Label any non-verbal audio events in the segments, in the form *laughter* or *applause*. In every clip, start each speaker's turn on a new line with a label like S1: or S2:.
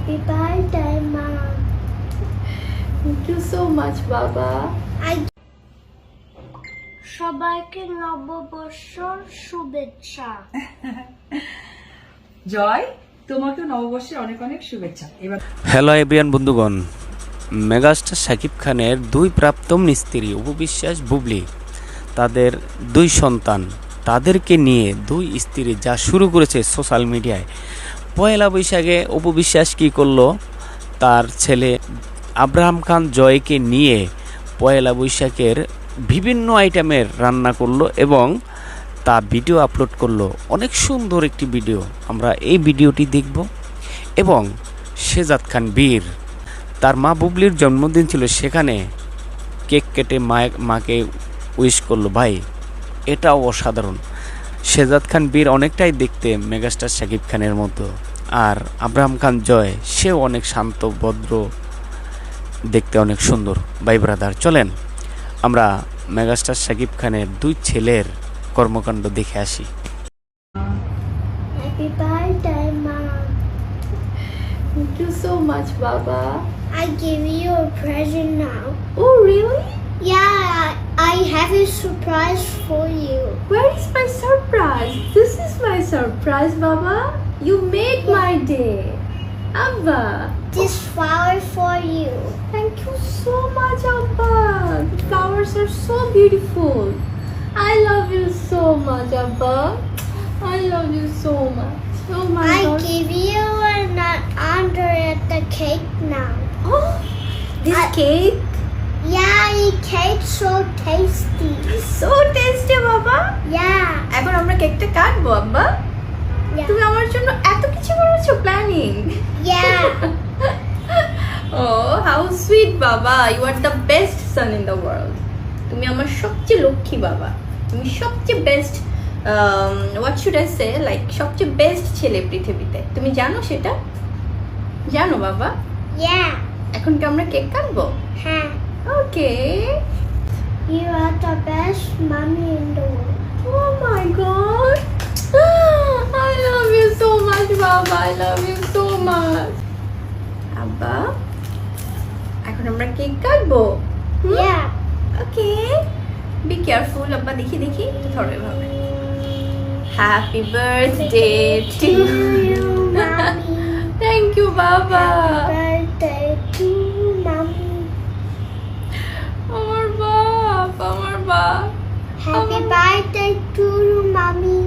S1: Happy birthday, Mom.
S2: Thank you so much, Baba.
S1: I সবাইকে নববর্ষর শুভেচ্ছা *laughs*
S3: জয় তোমাকে নববর্ষের অনেক অনেক শুভেচ্ছা এবার
S4: হ্যালো এভরিয়ান বন্ধুগণ মেগাস্টার শাকিব খানের দুই প্রাপ্তম স্ত্রী উপবিশ্বাস বুবলি তাদের দুই সন্তান তাদেরকে নিয়ে দুই স্ত্রী যা শুরু করেছে সোশ্যাল মিডিয়ায় পয়লা বৈশাখে উপবিশ্বাস কী করল? তার ছেলে আব্রাহাম খান জয়কে নিয়ে পয়লা বৈশাখের বিভিন্ন আইটেমের রান্না করল এবং তা ভিডিও আপলোড করল। অনেক সুন্দর একটি ভিডিও। আমরা এই ভিডিওটি দেখব এবং শেজাদ খান বীর, তার মা বুবলির জন্মদিন ছিল সেখানে কেক কেটে মা মাকে উইশ করল, ভাই, এটাও অসাধারণ। শেজাদ খান বীর অনেকটাই দেখতে মেগাস্টার শাকিব খানের মতো। আর আব্রাহাম খান জয় সেও অনেক শান্ত ভদ্র দেখতে অনেক সুন্দর বাই ব্রাদার চলেন আমরা মেগাস্টার সাকিব খানের দুই ছেলের কর্মকাণ্ড দেখে আসি
S1: Surprise for you.
S2: Where is my surprise? This is my Baba. You made my day. Abba,
S1: This flower for you.
S2: thank you so much, Abba. The flowers are so beautiful. I love you so much, Abba. I love you so much. Oh my
S1: I
S2: God.
S1: give you an under at the cake now.
S2: Oh, this
S1: I-
S2: cake
S1: Yeah, the cake so tasty.
S2: is so tasty, Baba.
S1: Yeah,
S2: এখন আমরা কেকটা কাটবো আব্বা
S1: yeah,
S2: তুমি আমার জন্য এত কিছু করেছ প্ল্যানিং ও হাউ সুইট বাবা। You are the best son in the world তুমি আমার সবচেয়ে লক্ষ্মী বাবা। তুমি সবচেয়ে best what should I say like সবচেয়ে বেস্ট ছেলে পৃথিবীতে। তুমি জানো সেটা? জানো বাবা. এখন কি আমরা কেক কাটবো?
S1: হ্যাঁ।
S2: ওকে
S1: You are the best mommy in the world.
S2: Oh my god. I love you so much, Baba. I love you so much. আব্বা এখন আমরা কেক কাটবো
S1: Yeah.
S2: ওকে বি কেয়ারফুল আব্বা দেখি দেখি ধরো এভাবে happy birthday to
S1: To you, mommy.
S2: Thank you বাবা
S1: birthday to mommy.
S2: আমার বাপ আমার বাপ
S1: Happy birthday to you, mommy.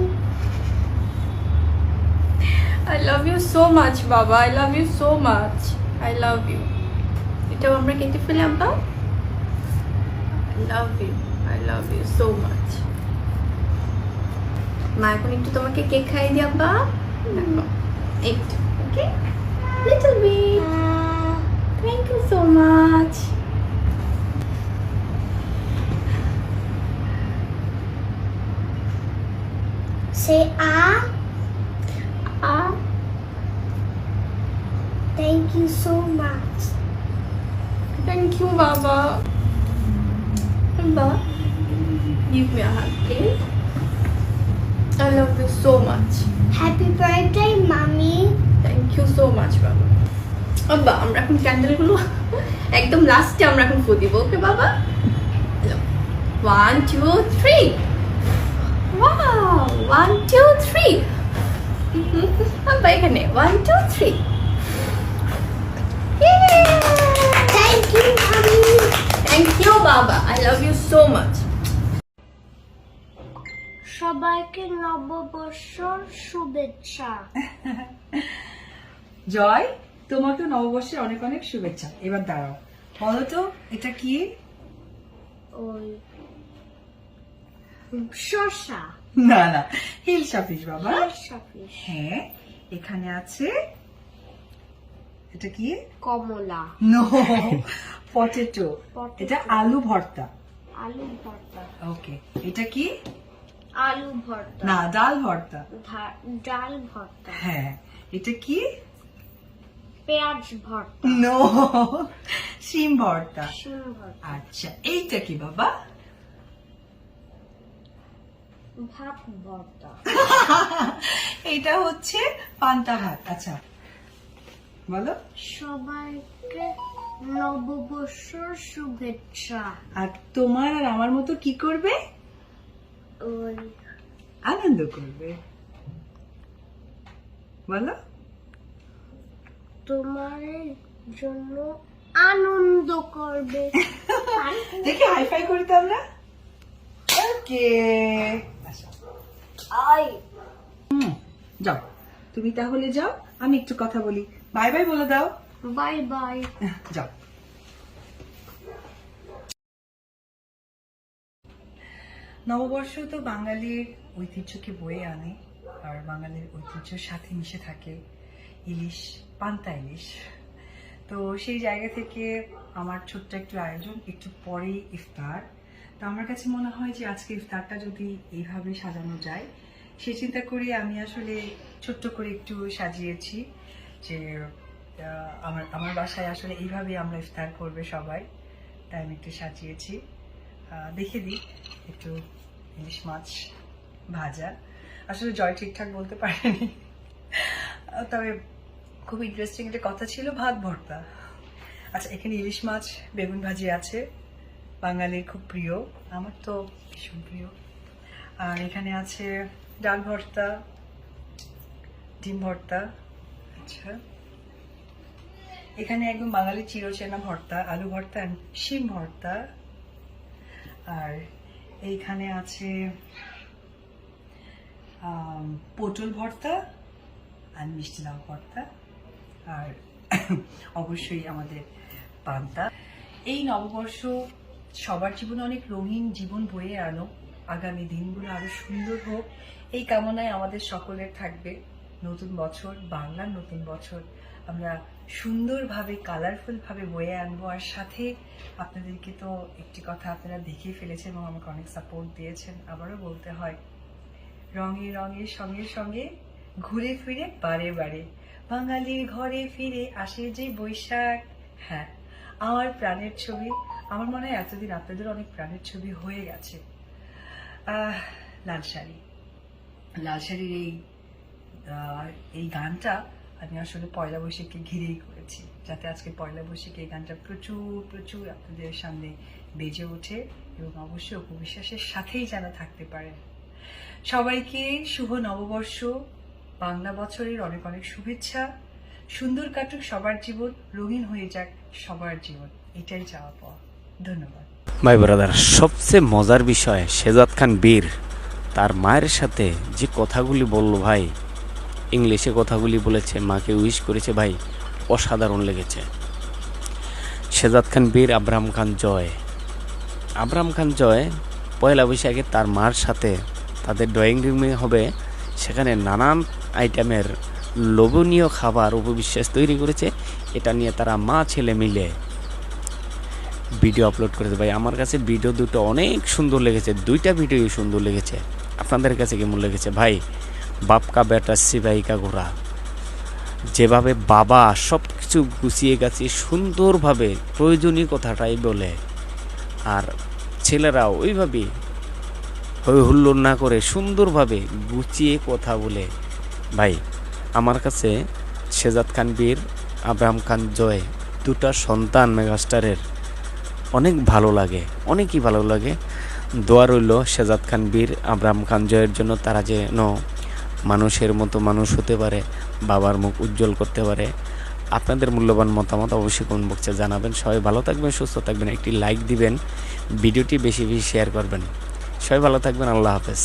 S2: I love you so much বাবা I love you so much I love you এটাও আমরা কেটে ফেলে, আব্বা? I love you I love you so much মা, এখন একটু তোমাকে কেক খাইয়ে দিই দেখো, একটু, okay? Little
S1: bit
S2: thank you so much
S1: say ah. Thank you so much.
S2: Thank you বাবা আব্বা give me a hug please I love you so much.
S1: Happy birthday, mommy.
S2: Thank you so much বাবা বাবা আমরা এখন ক্যান্ডেলগুলো একদম লাস্টে আমরা এখন ফু দিব ওকে বাবা one two three one two three বাবা এখানে one two three
S1: Thank you, mommy.
S2: Thank you বাবা I love you so much
S1: সবাইকে নববর্ষর শুভেচ্ছা। *laughs*
S3: জয় তোমাকে নববর্ষের অনেক অনেক শুভেচ্ছা। এবার দাঁড়াও। বলো তো এটা কি?
S1: ওই শসা।
S3: না না হিল সাফিস বাবা। হ্যাঁ এখানে আছে এটা কি?
S1: কমলা।
S3: No potato. *laughs* এটা আলু ভর্তা।
S1: আলু ভর্তা।
S3: ওকে এটা কি?
S1: আলু ভর্তা।
S3: না ডাল ভর্তা।
S1: ডাল ভর্তা।
S3: হ্যাঁ এটা কি?
S1: পেঁয়াজ ভর্তা।
S3: নো সিম ভর্তা।
S1: শিম ভর্তা।
S3: আচ্ছা এইটা কি বাবা?
S1: ভাত ভর্তা। *laughs*
S3: এটা হচ্ছে পান্তা ভাত। আচ্ছা বলো।
S1: সবাইকে নববর্ষর শুভেচ্ছা।
S3: আর তোমার আর আমার মতো কি করবে?
S1: ওই।
S3: আনন্দ করবে। বলো।
S1: তোমার জন্য আনন্দ করবে। *laughs*
S3: দেখি হাইফাই করি তো আমরা। ওকে।
S1: আই
S3: হুম যাও। তুমি তাহলে যাও আমি একটু কথা বলি। বাই বাই বলে দাও।
S1: বাই বাই
S3: যাও। নববর্ষ তো বাঙালির ঐতিহ্যকে বয়ে আনে আর বাঙালির ঐতিহ্যের সাথে মিশে থাকে ইলিশ পান্তা ইলিশ। তো সেই জায়গা থেকে আমার ছোট্ট একটু আয়োজন একটু পরেই ইফতার। তো আমার কাছে মনে হয় যে আজকে ইফতারটা যদি এইভাবে সাজানো যায় সে চিন্তা করে আমি আসলে ছোট্ট করে একটু সাজিয়েছি যে আমার আমার বাসায় আসলে এইভাবে আমরা ইফতার করবে সবাই। তাই আমি একটু সাজিয়েছি। দেখে দিই একটু ইলিশ মাছ ভাজা। আসলে জয় ঠিকঠাক বলতে পারেনি। তবে খুব ইন্টারেস্টিং একটা কথা ছিল ভাত ভর্তা। আচ্ছা এখানে ইলিশ মাছ, বেগুন ভাজি আছে। বাঙালির খুব প্রিয়। আমার তো ভীষণ প্রিয়। আর এখানে আছে ডাল ভর্তা, ডিম ভর্তা। আচ্ছা। এখানে একদম বাঙালি চিরচেনা ভর্তা, আলু ভর্তা শিম ভর্তা। আর এইখানে আছে পটল ভর্তা আর মিষ্টি লাউ ভর্তা। আর অবশ্যই আমাদের পান্তা। এই নববর্ষ সবার জীবনে অনেক রঙিন জীবন বয়ে আনো। আগামী দিনগুলো আরও সুন্দর হোক। এই কামনায় আমাদের সকলের থাকবে নতুন বছর, বাংলার নতুন বছর। আমরা সুন্দরভাবে কালারফুল ভাবে বয়ে আনব। আর সাথে আপনাদেরকে তো একটি কথা আপনারা দেখিয়ে ফেলেছেন এবং আমাকে অনেক সাপোর্ট দিয়েছেন। আবারও বলতে হয়, রঙে রঙের সঙ্গে সঙ্গে ঘুরে ফিরে, বারে বারে। বাঙালির ঘরে ফিরে আসে যে বৈশাখ। হ্যাঁ আমার প্রাণের ছবি, আমার মনে হয় এতদিন আপনাদের অনেক প্রাণের ছবি হয়ে গেছে। লাল শাড়ি লাল শাড়ির এই গানটা আমি আসলে পয়লা বৈশাখকে ঘিরেই করেছি, যাতে আজকে পয়লা বৈশাখে এই গানটা প্রচুর প্রচুর আপনাদের সামনে বেজে ওঠে এবং অবশ্যই উপবিশ্বাসের সাথেই যেন থাকতে পারে সবাইকে শুভ নববর্ষ, বাংলা বছরের অনেক অনেক শুভেচ্ছা, সুন্দর কাটুক সবার জীবন, রঙিন হয়ে যাক সবার জীবন, এটাই চাওয়া পাওয়া। ধন্যবাদ।
S4: ভাই ব্রাদার, সবচেয়ে মজার বিষয় শেজাদ খান বীর, তার মায়ের সাথে যে কথাগুলি বলল ভাই ইংলিশে কথাগুলি বলেছে, মাকে উইশ করেছে, ভাই, অসাধারণ লেগেছে। শেজাদ খান, বীর আব্রাহাম খান, জয়। আব্রাহাম খান, জয়, পয়লা বৈশাখে তার মার সাথে তাদের ড্রয়িং রুমে হবে। সেখানে নানান আইটেমের লোভনীয় খাবার উপবিশ্বাস তৈরি করেছে। এটা নিয়ে তারা মা, ছেলে মিলে ভিডিও আপলোড করেছে। ভাই, আমার কাছে ভিডিও দুটো অনেক সুন্দর লেগেছে। দুইটা ভিডিওই সুন্দর লেগেছে। আপনাদের কাছে কেমন লেগেছে? ভাই বাপকা বেটা সিপাহিকা ঘোড়া। যেভাবে বাবা সব কিছু গুছিয়ে গেছে সুন্দরভাবে প্রয়োজনীয় কথাটাই বলে, আর ছেলেরা ওইভাবেই হই হুল্লোড় না করে সুন্দরভাবে গুছিয়ে কথা বলে। ভাই, আমার কাছে শেজাদ খান বীর, আব্রাহাম খান জয় দুটা সন্তান মেগাস্টারের অনেক ভালো লাগে, অনেকই ভালো লাগে। দোয়া রইল শেজাদ খান বীর, আব্রাহাম খান জয়ের জন্য তারা যেন মানুষের মতো মানুষ হতে পারে, বাবার মুখ উজ্জ্বল করতে পারে। আপনাদের মূল্যবান মতামত অবশ্যই কোন বক্সে জানাবেন। সবাই ভালো থাকবেন, সুস্থ থাকবেন, একটি লাইক দিবেন, ভিডিওটি বেশি বেশি শেয়ার করবেন। সবাই ভালো থাকবেন, আল্লাহ হাফেজ।